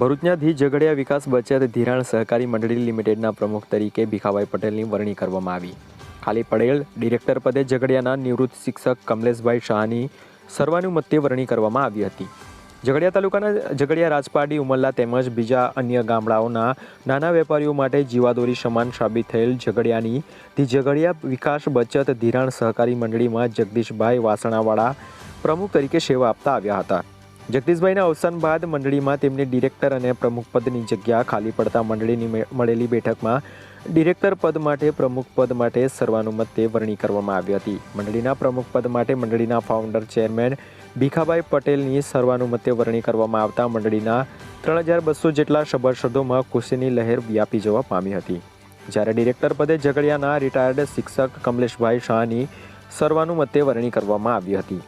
ભરૂચના ધી ઝઘડિયા વિકાસ બચત ધિરાણ સહકારી મંડળી લિમિટેડના પ્રમુખ તરીકે ભીખાભાઈ પટેલની વરણી કરવામાં આવી. ખાલી પડેલ ડિરેક્ટર પદે ઝઘડિયાના નિવૃત્ત શિક્ષક કમલેશભાઈ શાહની સર્વાનુમતે વરણી કરવામાં આવી હતી. ઝઘડિયા તાલુકાના ઝઘડિયા રાજપાડી ઉમરલા તેમજ બીજા અન્ય ગામડાઓના નાના વેપારીઓ માટે જીવાદોરી સમાન સાબિત થયેલ ઝઘડિયાની ધી ઝઘડિયા વિકાસ બચત ધિરાણ સહકારી મંડળીમાં જગદીશભાઈ વાસણાવાળા પ્રમુખ તરીકે સેવા આપતા આવ્યા હતા. જગદીશભાઈના અવસાન બાદ મંડળીમાં તેમની ડિરેક્ટર અને પ્રમુખ પદની જગ્યા ખાલી પડતા મંડળીની મળેલી બેઠકમાં ડિરેક્ટર પદ માટે, પ્રમુખ પદ માટે સર્વાનુમતે વરણી કરવામાં આવી હતી. મંડળીના પ્રમુખ પદ માટે મંડળીના ફાઉન્ડર ચેરમેન ભીખાભાઈ પટેલની સર્વાનુમતે વરણી કરવામાં આવતા મંડળીના ત્રણ હજાર બસો જેટલા સભાસદોમાં ખુશીની લહેર વ્યાપી જવા પામી હતી. જ્યારે ડિરેક્ટર પદે ઝઘડિયાના રિટાયર્ડ શિક્ષક કમલેશભાઈ શાહની સર્વાનુમતે વરણી કરવામાં આવી હતી.